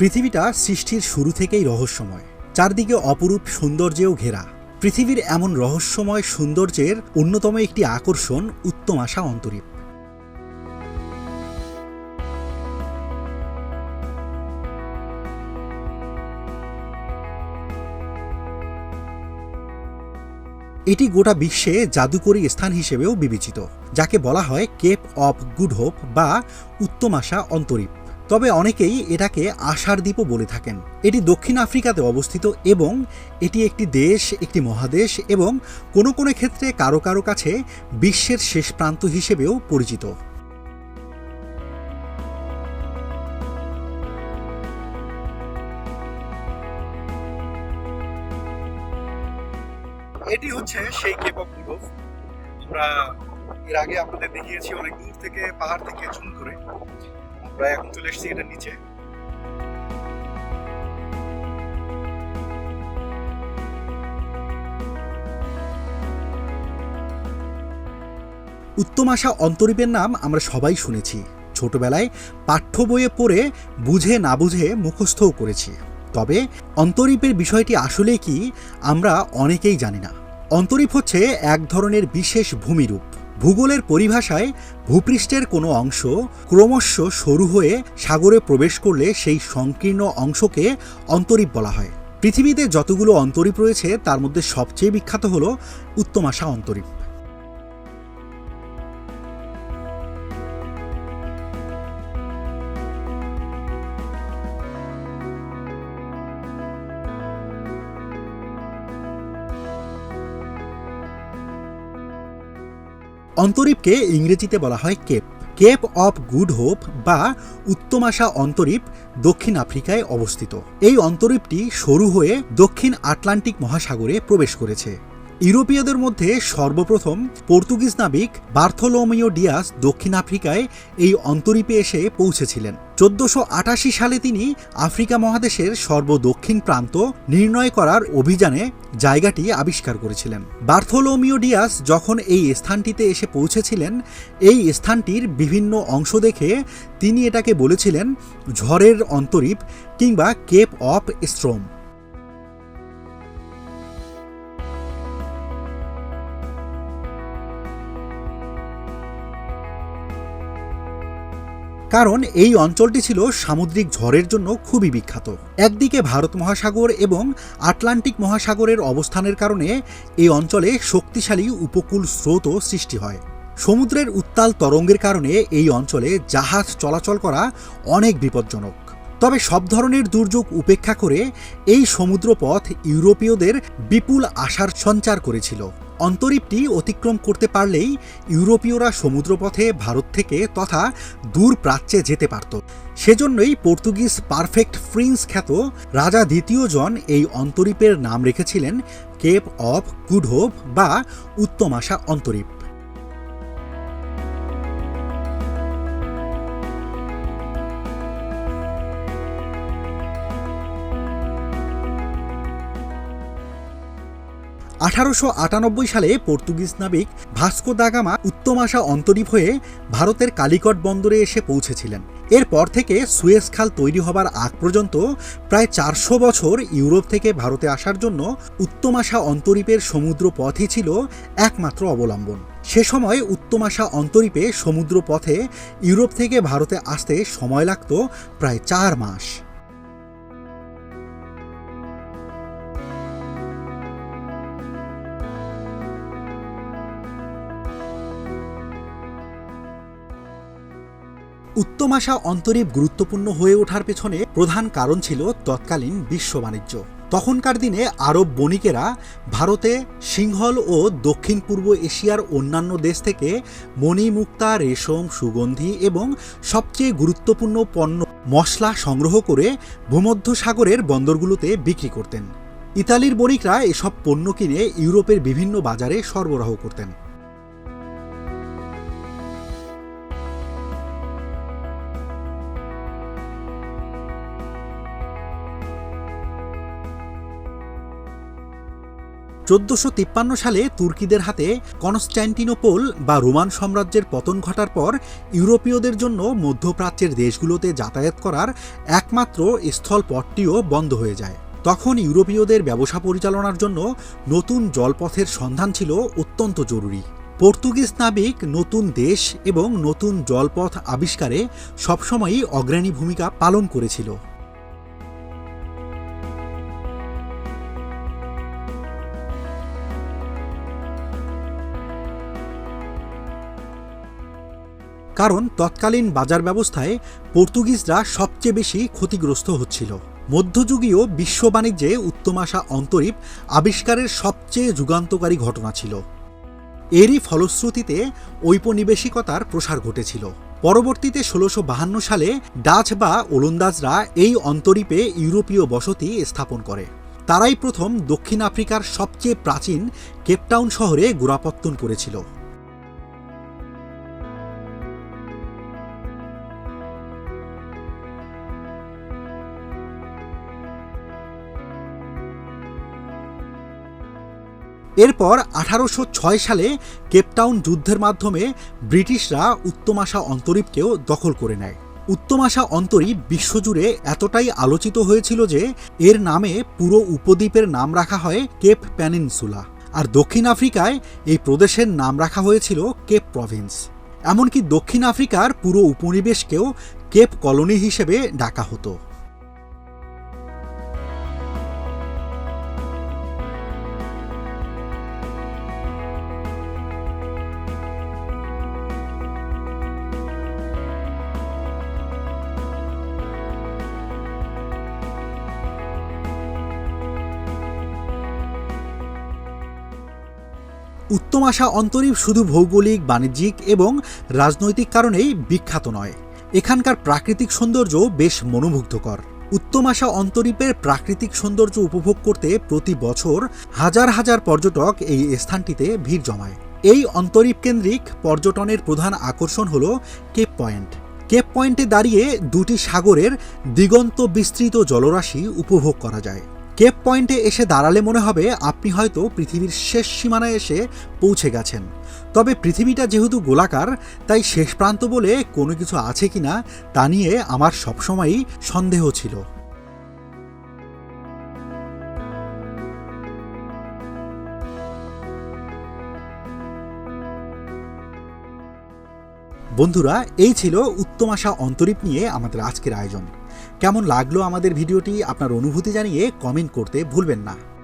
পৃথিবীটা সৃষ্টির শুরু থেকেই রহস্যময়। চারদিকে অপরূপ সৌন্দর্যেও ঘেরা। পৃথিবীর এমন রহস্যময় সৌন্দর্যের অন্যতম একটি আকর্ষণ উত্তম আশা অন্তরীপ। এটি গোটা বিশ্বে জাদুকরী স্থান হিসেবেও বিবেচিত, যাকে বলা হয় কেপ অফ গুড হোপ বা উত্তম আশা অন্তরীপ। তবে অনেকেই এটাকে আশার দ্বীপও বলে থাকেন। এটি দক্ষিণ আফ্রিকাতে অবস্থিত এবং এটি একটি দেশ, একটি মহাদেশ এবং কোনো কোনো ক্ষেত্রে কারও কারও কাছে বিশ্বের শেষ প্রান্ত হিসেবেও পরিচিত। এটি হচ্ছে সেই কেপ অফ আমরা এর আগে আপনাদের দেখিয়েছি অনেক দূর থেকে, পাহাড় থেকে ঝুম করে। এখন চলে এসেছি নিচে। উত্তম আশা অন্তরীপের নাম আমরা সবাই শুনেছি। ছোটবেলায় পাঠ্য বইয়ে পড়ে বুঝে না বুঝে মুখস্থও করেছি। তবে অন্তরীপের বিষয়টি আসলে কি, আমরা অনেকেই জানি না। অন্তরীপ হচ্ছে এক ধরনের বিশেষ ভূমিরূপ। ভূগোলের পরিভাষায় ভূপৃষ্ঠের কোনো অংশ ক্রমশ সরু হয়ে সাগরে প্রবেশ করলে সেই সংকীর্ণ অংশকে অন্তরীপ বলা হয়। পৃথিবীতে যতগুলো অন্তরীপ রয়েছে, তার মধ্যে সবচেয়ে বিখ্যাত হল উত্তমাশা অন্তরীপ। অন্তরীপকে ইংরেজিতে বলা হয় cape. Cape of good hope বা উত্তম আশা অন্তরীপ দক্ষিণ আফ্রিকায় অবস্থিত। এই অন্তরীপটি সরু হয়ে দক্ষিণ আটলান্টিক মহাসাগরে প্রবেশ করেছে। ইউরোপীয়দের মধ্যে সর্বপ্রথম পর্তুগিজ নাবিক বার্থোলোমিও ডিয়াস দক্ষিণ আফ্রিকায় এই অন্তরীপে এসে পৌঁছেছিলেন। চোদ্দশো আটাশি সালে তিনি আফ্রিকা মহাদেশের সর্বদক্ষিণ প্রান্ত নির্ণয় করার অভিযানে জায়গাটি আবিষ্কার করেছিলেন। বার্থোলোমিও ডিয়াস যখন এই স্থানটিতে এসে পৌঁছেছিলেন, এই স্থানটির বিভিন্ন অংশ দেখে তিনি এটাকে বলেছিলেন ঝড়ের অন্তরীপ কিংবা কেপ অফ স্ট্রোম। কারণ এই অঞ্চলটি ছিল সামুদ্রিক ঝড়ের জন্য খুবই বিখ্যাত। একদিকে ভারত মহাসাগর এবং আটলান্টিক মহাসাগরের অবস্থানের কারণে এই অঞ্চলে শক্তিশালী উপকূল স্রোতও সৃষ্টি হয়। সমুদ্রের উত্তাল তরঙ্গের কারণে এই অঞ্চলে জাহাজ চলাচল করা অনেক বিপজ্জনক। তবে সব ধরনের দুর্যোগ উপেক্ষা করে এই সমুদ্রপথ ইউরোপীয়দের বিপুল আশার সঞ্চার করেছিল। অন্তরীপটি অতিক্রম করতে পারলেই ইউরোপীয়রা সমুদ্রপথে ভারত থেকে তথা দূর প্রাচ্যে যেতে পারত। সেজন্যই পর্তুগিজ পারফেক্ট প্রিন্স খ্যাত রাজা দ্বিতীয় জন এই অন্তরীপের নাম রেখেছিলেন কেপ অফ গুড হোপ বা উত্তম আশা অন্তরীপ। আঠারোশো আটানব্বই সালে পর্তুগিজ নাবিক ভাস্কো দাগামা উত্তম আশা অন্তরীপ হয়ে ভারতের কালিকট বন্দরে এসে পৌঁছেছিলেন। এরপর থেকে সুয়েজ খাল তৈরি হবার আগ পর্যন্ত প্রায় চারশো বছর ইউরোপ থেকে ভারতে আসার জন্য উত্তম আশা অন্তরীপের সমুদ্র পথই ছিল একমাত্র অবলম্বন। সে সময় উত্তম আশা অন্তরীপে সমুদ্র পথে ইউরোপ থেকে ভারতে আসতে সময় লাগত প্রায় চার মাস। উত্তম আশা অন্তরীপ গুরুত্বপূর্ণ হয়ে ওঠার পেছনে প্রধান কারণ ছিল তৎকালীন বিশ্ব বাণিজ্য। তখনকার দিনে আরব বণিকেরা ভারতে সিংহল ও দক্ষিণ পূর্ব এশিয়ার অন্যান্য দেশ থেকে মণিমুক্তা, রেশম, সুগন্ধি এবং সবচেয়ে গুরুত্বপূর্ণ পণ্য মশলা সংগ্রহ করে ভূমধ্য সাগরের বন্দরগুলোতে বিক্রি করতেন। ইতালির বণিকরা এসব পণ্য কিনে ইউরোপের বিভিন্ন বাজারে সরবরাহ করতেন। চোদ্দশো তিপ্পান্ন সালে তুর্কিদের হাতে কনস্ট্যান্টিনোপল বা রোমান সাম্রাজ্যের পতন ঘটার পর ইউরোপীয়দের জন্য মধ্যপ্রাচ্যের দেশগুলোতে যাতায়াত করার একমাত্র স্থলপথটিও বন্ধ হয়ে যায়। তখন ইউরোপীয়দের ব্যবসা পরিচালনার জন্য নতুন জলপথের সন্ধান ছিল অত্যন্ত জরুরি। পর্তুগিজ নাবিক নতুন দেশ এবং নতুন জলপথ আবিষ্কারে সবসময়ই অগ্রণী ভূমিকা পালন করেছিল। কারণ তৎকালীন বাজার ব্যবস্থায় পর্তুগিজরা সবচেয়ে বেশি ক্ষতিগ্রস্ত হচ্ছিল। মধ্যযুগীয় বিশ্ব বাণিজ্যে উত্তমাশা অন্তরীপ আবিষ্কারের সবচেয়ে যুগান্তকারী ঘটনা ছিল। এরই ফলশ্রুতিতে ঔপনিবেশিকতার প্রসার ঘটেছিল। পরবর্তীতে ষোলোশো বাহান্ন সালে ডাচ বা ওলন্দাজরা এই অন্তরীপে ইউরোপীয় বসতি স্থাপন করে। তারাই প্রথম দক্ষিণ আফ্রিকার সবচেয়ে প্রাচীন কেপটাউন শহরে গোড়াপত্তন করেছিল। এরপর আঠারোশো ছয় সালে কেপটাউন যুদ্ধের মাধ্যমে ব্রিটিশরা উত্তমাশা অন্তরীপকেও দখল করে নেয়। উত্তমাশা অন্তরীপ বিশ্বজুড়ে এতটাই আলোচিত হয়েছিল যে এর নামে পুরো উপদ্বীপের নাম রাখা হয় কেপ প্যানিনসুলা। আর দক্ষিণ আফ্রিকায় এই প্রদেশের নাম রাখা হয়েছিল কেপ প্রভিন্স। এমনকি দক্ষিণ আফ্রিকার পুরো উপনিবেশকেও কেপ কলোনি হিসেবে ডাকা হতো। উত্তমাশা অন্তরীপ শুধু ভৌগোলিক, বাণিজ্যিক এবং রাজনৈতিক কারণেই বিখ্যাত নয়। এখানকার প্রাকৃতিক সৌন্দর্য বেশ মনোমুগ্ধকর। উত্তমাশা অন্তরীপের প্রাকৃতিক সৌন্দর্য উপভোগ করতে প্রতি বছর হাজার হাজার পর্যটক এই স্থানটিতে ভিড় জমায়। এই অন্তরীপ কেন্দ্রিক পর্যটনের প্রধান আকর্ষণ হল কেপ পয়েন্ট। কেপ পয়েন্টে দাঁড়িয়ে দুটি সাগরের দিগন্ত বিস্তৃত জলরাশি উপভোগ করা যায়। কেপ পয়েন্টে এসে দাঁড়ালে মনে হবে আপনি হয়তো পৃথিবীর শেষ সীমানায় এসে পৌঁছে গেছেন। তবে পৃথিবীটা যেহেতু গোলাকার, তাই শেষ প্রান্ত বলে কোনো কিছু আছে কিনা তা নিয়ে আমার সবসময়ই সন্দেহ ছিল। বন্ধুরা, এই ছিল উত্তমাশা অন্তরীপ নিয়ে আমাদের আজকের আয়োজন। কেমন লাগল আমাদের ভিডিওটি? আপনার অনুভূতি জানিয়ে কমেন্ট করতে ভুলবেন না।